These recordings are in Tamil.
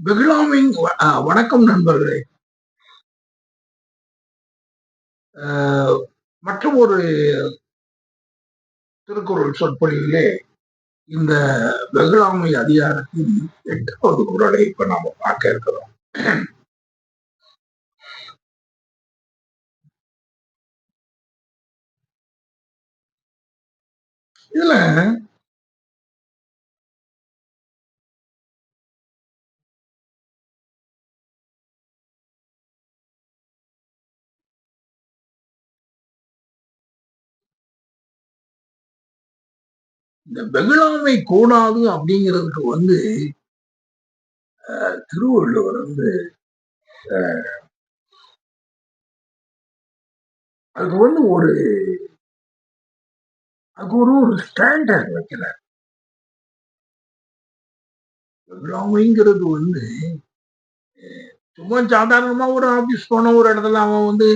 வெகுளாமிங் வணக்கம் நண்பர்களே. மற்றும் ஒரு திருக்குறள் சொற்பொழிவிலே இந்த வெகுளாமை அதிகாரத்தின் எட்டாவது குரலை இப்ப நாம பார்க்க இருக்கிறோம். இதுல இந்த வெகுளாமை கூடாது அப்படிங்கிறதுக்கு வந்து திருவள்ளுவர் வந்து அது வந்து ஒரு அது ஒரு ஒரு ஸ்டாண்டர்ட் வைக்கிறார். வெகுளாமைங்கிறது வந்து சும்மா சாதாரணமா ஒரு ஆபீஸ் போன ஒரு இடத்துல அவன் வந்து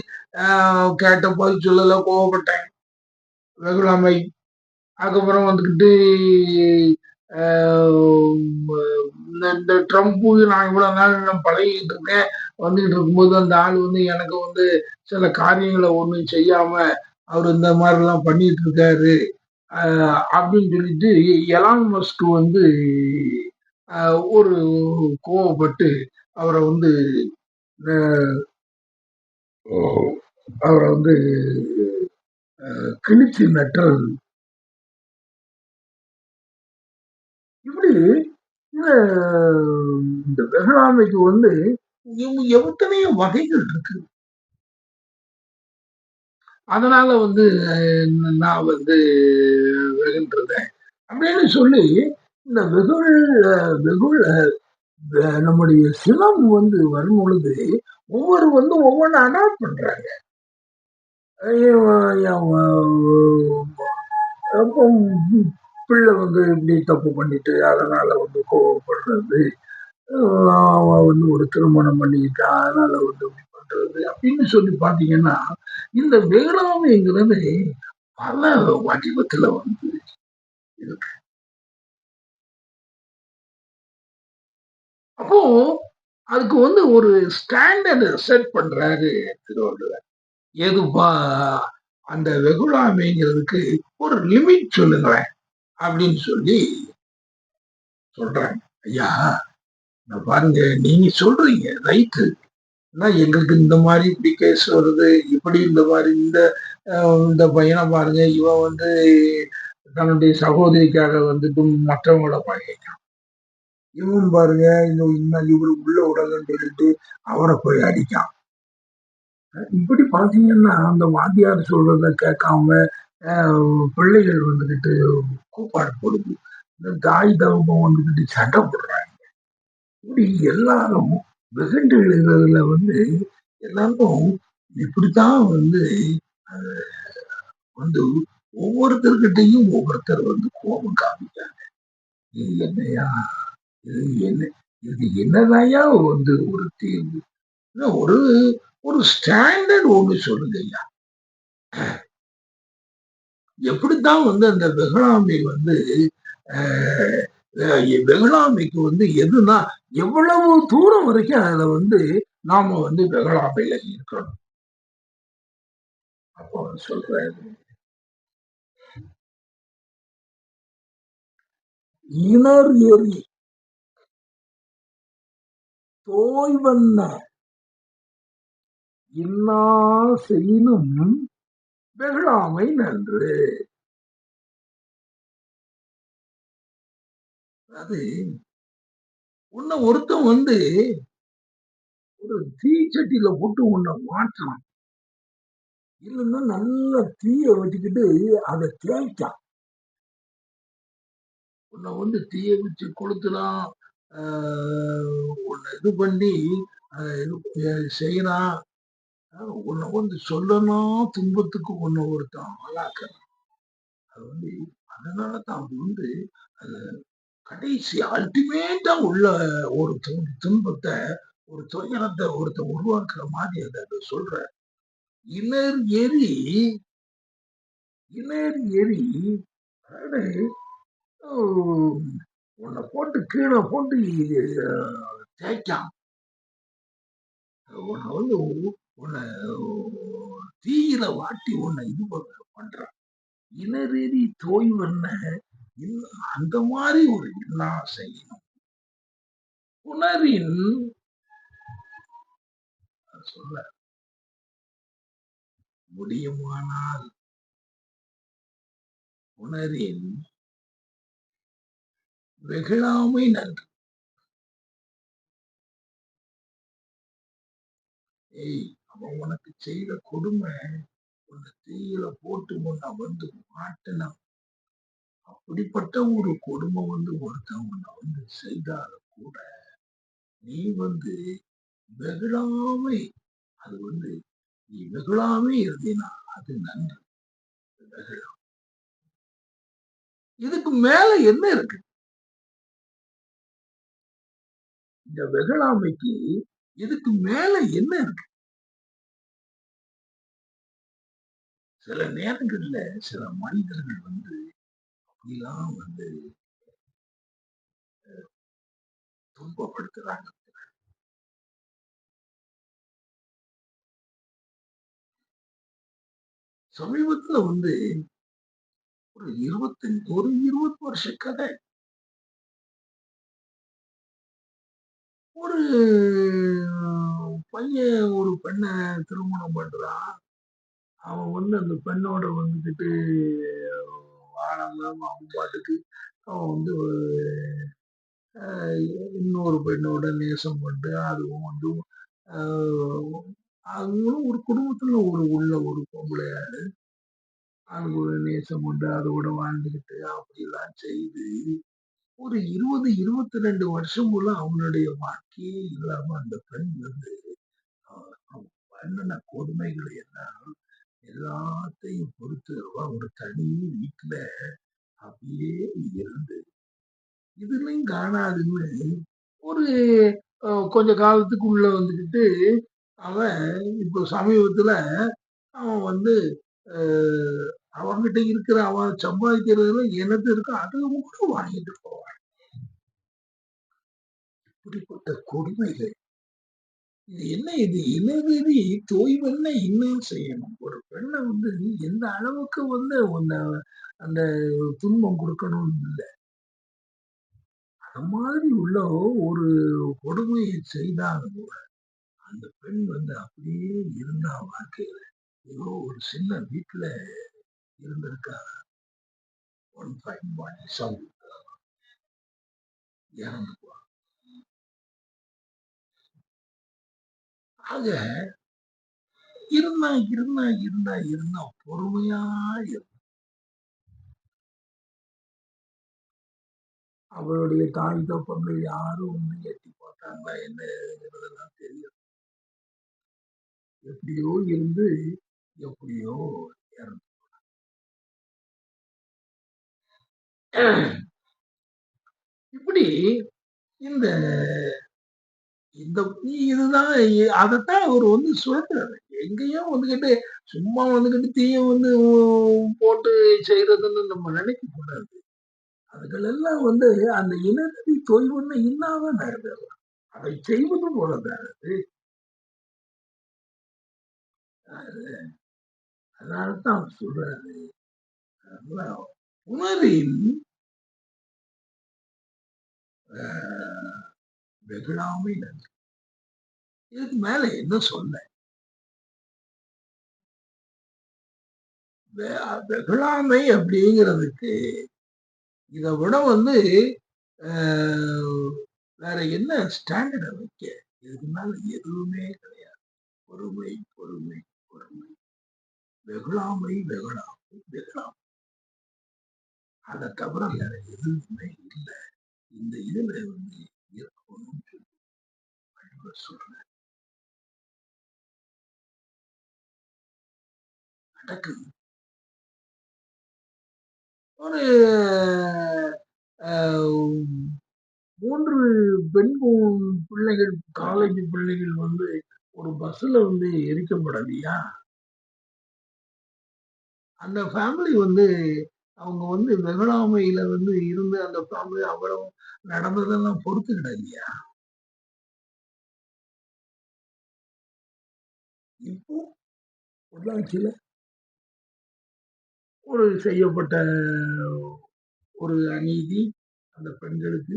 கேட்ட பதில் சொல்லல கோவப்பட்டேன். வெகுளாமை அதுக்கப்புறம் வந்துக்கிட்டு இந்த ட்ரம்ப்பு நான் இவ்வளோ நாள் நான் பழகிட்டு இருக்கேன். வந்துகிட்டு இருக்கும்போது அந்த ஆள் வந்து எனக்கு வந்து சில காரியங்களை ஒன்றும் செய்யாம அவர் இந்த மாதிரிலாம் பண்ணிட்டு இருக்காரு. அப்படின்னு சொல்லிட்டு எலான் மஸ்க் வந்து ஒரு கோவப்பட்டு அவரை வந்து அவரை வந்து கிழிச்சு நட்டல் இப்படி இந்த வேளாண்மைக்கு வந்து எத்தனையோ வகைகள் இருக்கு. அதனால வந்து நான் வந்து வெகுன்றதேன் அப்படின்னு சொல்லி இந்த வெகுள் வெகுள் நம்முடைய சினம் வந்து வரும் பொழுது ஒவ்வொரு வந்து ஒவ்வொன்று அடாப்ட் பண்றாங்க? அப்போ பிள்ளை வந்து இப்படி தப்பு பண்ணிட்டு அதனால வந்து கோவப்படுறது அவன் வந்து ஒரு திருமணம் பண்ணிக்கிட்டான் அதனால வந்து இப்படி பண்றது அப்படின்னு சொல்லி பார்த்தீங்கன்னா இந்த வேளாண்மைங்கிறது பல வடிவத்துல வந்து இருக்கு. அப்போ அதுக்கு வந்து ஒரு ஸ்டாண்டர்டு செட் பண்றாரு திருவள்ளுவர். எதுப்பா அந்த வெகுளாமைங்கிறதுக்கு ஒரு லிமிட் சொல்லுங்களேன். அப்படின்னு சொல்லி சொல்றாங்க. ஐயா பாருங்க நீங்க சொல்றீங்க ரைட்டு. எங்களுக்கு இந்த மாதிரி இப்படி கேஸ் வருது இப்படி இந்த மாதிரி இந்த இந்த பையனை பாருங்க இவன் வந்து தன்னுடைய சகோதரிக்காக வந்துட்டு மற்றவங்கள பழகிக்கான் இவன் பாருங்க இன்னும் இவரு உள்ள உடலன்னு சொல்லிட்டு அவரை போய் அடிக்கான் இப்படி பாத்தீங்கன்னா அந்த வாத்தியார் சொல்றத கேட்காம பிள்ளைகள் வந்துக்கிட்டு கூப்பாடு போடுது. இந்த தாய் தவமும் வந்துக்கிட்டு சண்டை போடுறாங்க. இப்படி எல்லாரும் வெகுண்டு எழுதுறதுல வந்து எல்லாரும் இப்படித்தான் வந்து வந்து ஒவ்வொருத்தர்கிட்டையும் ஒவ்வொருத்தர் வந்து கோபம் காமிக்காங்க இது என்னையா? இது என்ன? இது என்னதாயா வந்து ஒரு தீர்வு? ஒரு ஒரு ஸ்டாண்டர்ட் ஒன்று சொல்லுங்க ஐயா எப்படித்தான் வந்து அந்த வெகுளாமை வந்து வெகுளாமைக்கு வந்து எதுனா எவ்வளவு தூரம் வரைக்கும் அதுல வந்து நாம வந்து வெகுளாமையில இருக்கணும். அப்போ சொல்றாரு இனர் எரி தோய்வண்ண இன்னா செய்யினும் வெகுளாமை நன்று. அது உன்னை ஒருத்தன் வந்து ஒரு தீச்சட்டியில போட்டு உன்னை மாற்றலாம் இல்லைன்னா நல்ல தீய வச்சுக்கிட்டு அதை தேய்க்கான். உன்னை வந்து தீய வச்சு கொளுத்துலாம் உன்னை இது பண்ணி செய்யறான் உன்னை வந்து சொல்லணும் துன்பத்துக்கு உன்னை ஒருத்தன் ஆளாக்குறான். அது வந்து அதனால தான் அது வந்து அது கடைசி அல்டிமேட்டா உள்ள ஒரு துன்பத்தை ஒரு துயரத்தை ஒருத்த உருவாக்குற மாதிரி அதை அதை சொல்ற. இணர் எரி இணர் எரி உன்னை போட்டு கீழே போட்டு தேய்க்கான். உன்னை வந்து உன்னை தீயில வாட்டி உன்னை இது பண்றான். இனரீதி தோய்வன்ன இல்ல- அந்த மாதிரி ஒரு இல்லா செய்யணும். புனரின் சொல்ல முடியுமானால் புனரின் வெகுளாமை நன்று. ஏய் அவன் உனக்கு செய்த கொடுமை உன்னை தீயில போட்டு முன்ன வந்து மாட்டினான். அப்படிப்பட்ட ஒரு கொடுமை வந்து ஒருத்தன் உன்னை வந்து செய்தால கூட நீ வந்து வெகுளாமை அது வந்து நீ வெகுளாமை இருந்தீனா அது நன்று. வெகுளாமை. இதுக்கு மேல என்ன இருக்கு? இந்த வெகுளாமைக்கு இதுக்கு மேல என்ன இருக்கு? சில நேரங்கள்ல சில மனிதர்கள் வந்து அப்படிலாம் வந்து துன்பப்படுத்துறாங்க. சமீபத்துல வந்து ஒரு இருபத்தஞ்சு ஒரு இருபது வருஷ கதை. ஒரு பையன் ஒரு பெண்ணை திருமணம் பண்றான். அவன் வந்து அந்த பெண்ணோட வந்துக்கிட்டு வாழாம அவன் பாட்டுக்கு அவன் வந்து இன்னொரு பெண்ணோட நேசம் பண்ணிட்டு அதுவும் வந்து அவங்களும் ஒரு குடும்பத்துல ஒரு உள்ள ஒரு பொம்பளையாடு அது ஒரு நேசம் கொண்டு அதோட வாழ்ந்துக்கிட்டு அப்படிலாம் செய்து ஒரு இருபது இருபத்தி ரெண்டு வருஷம் போல அவனுடைய வாழ்க்கையே இல்லாம அந்த பெண் வந்து அவன் பண்ணின கொடுமைகள் என்ன எல்லாத்தையும் பொறுத்து ஒரு தனி வீட்டுல அப்படியே இருந்து. இதுலயும் காணாதுன்னு ஒரு அஹ், கொஞ்ச காலத்துக்கு உள்ள வந்துக்கிட்டு அவன் இப்போ சமீபத்துல அவன் வந்து அஹ், அவன்கிட்ட இருக்கிற அவன் சம்பாதிக்கிறதுல என்னது இருக்கோ அதை கூட வாங்கிட்டு போவான் இப்படிப்பட்ட கொடுமைகள். இது? என்ன இது? இனவெறி தோய்வெல்ல இன்னும் செய்யணும். ஒரு பெண்ணை வந்து எந்த அளவுக்கு வந்து உன்னை அந்த துன்பம் கொடுக்கணும் இல்லை. அந்த மாதிரி உள்ள ஒரு கொடுமையை செய்தாலும் கூட அந்த பெண் வந்து அப்படியே இருந்தா வாழ்க்கையில ஏதோ ஒரு சின்ன வீட்டுல இருந்திருக்கா. ஒன் ஃபைவ் பாடி சவுண்ட் இறந்து போறா. ஆக இருந்தா இருந்தா இருந்தா இருந்தா பொறுமையா இருந்தா. அவருடைய தாய் தப்பங்கள் யாரும் ஒண்ணு எட்டி பார்த்தாங்களா என்னங்கிறதெல்லாம் தெரியும் எப்படியோ இருந்து எப்படியோ இறந்து இப்படி இந்த இந்த இதுதான் அதைத்தான் அவர் வந்து சொல்றாரு எங்கேயோ வந்துகிட்டு சும்மா வந்துகிட்டு தீய வந்து போட்டு செய்யறதுன்னு நம்ம நினைக்க கூடாது. அதுகளெல்லாம் வந்து அந்த இனநதி தொய்வுன்னு இல்லாம நடந்தது அதை செய்வது போலதான் அது. அதனாலதான் சொல்றாரு. உணரின் ஆஹ், வெகுளாமை நன்றி இதுக்கு மேல என்ன சொல்ல? வெகுளாமை அப்படிங்கிறதுக்கு இதை விட வந்து ஆஹ், வேற என்ன ஸ்டாண்டர்ட வைக்க? இதுக்கு மேல எதுவுமே கிடையாது. பொறுமை பொறுமை பொறுமை. வெகுளாமை வெகுளாமை வெகுளாமை. அதை தவிர வேற எதுவுமே இல்லை. இந்த இதுல வந்து இருக்கணும்னு வள்ளுவர் நடக்குது ஒரு ஆஹ், மூன்று பெண் பிள்ளைகள் காலேஜ் பிள்ளைகள் வந்து ஒரு பஸ்ல வந்து எரிக்கப்படலையா அந்த ஃபேமிலி வந்து அவங்க வந்து வெகுளாமையில வந்து இருந்து அந்த ப்ராப்ளம் அவ்வளவு நடந்ததெல்லாம் பொறுத்துக்கிட இல்லையா? இப்போ பொள்ளாச்சியில ஒரு செய்யப்பட்ட ஒரு அநீதி அந்த பெண்களுக்கு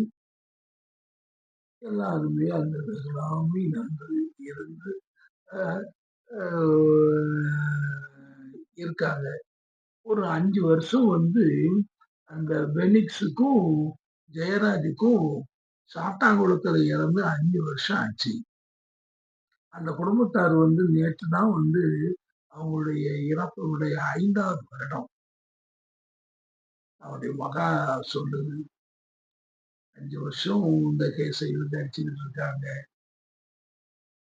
எல்லாருமே அந்த வெகுளாமை நாங்கள் இருந்து இருக்காங்க. ஒரு அஞ்சு வருஷம் வந்து அந்த பெனிக்ஸுக்கும் ஜெயராஜுக்கும் சாத்தாங்குளத்துல இறந்து அஞ்சு வருஷம் ஆச்சு. அந்த குடும்பத்தார் வந்து நேற்று தான் வந்து அவங்களுடைய இறப்பினுடைய ஐந்தாவது வருடம். அவருடைய மகா சொல்லுது அஞ்சு வருஷம் இந்த கேஸை இழுத்து அடிச்சுக்கிட்டு இருக்காங்க.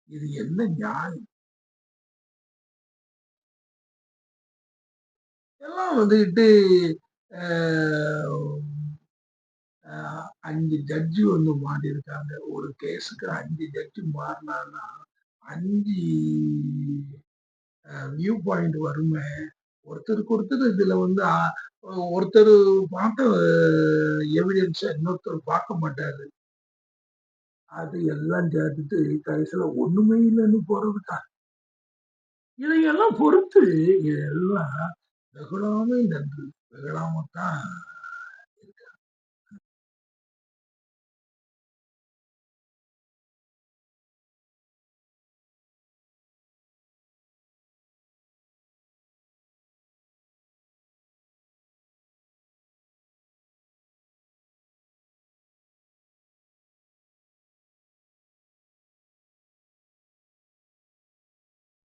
இது என்ன நியாயம்? எல்லாம் வந்துக்கிட்டு ஆஹ், அஞ்சு ஜட்ஜி வந்து மாட்டியிருக்காங்க. ஒரு கேஸுக்கு அஞ்சு ஜட்ஜி மாறினான்னா அஞ்சு வியூ பாயிண்ட் வருமே. ஒருத்தருக்கு ஒருத்தர் இதுல வந்து ஒருத்தர் பார்த்த எவிடன்ஸ இன்னொருத்தர் பார்க்க மாட்டாரு. அது எல்லாம் சேர்த்துட்டு கடைசியில ஒண்ணுமே இல்லைன்னு போறதுக்கா இதையெல்லாம் பொறுத்து எல்லாம் வெகுளாமை நன்று. வெகுளாமத்தான்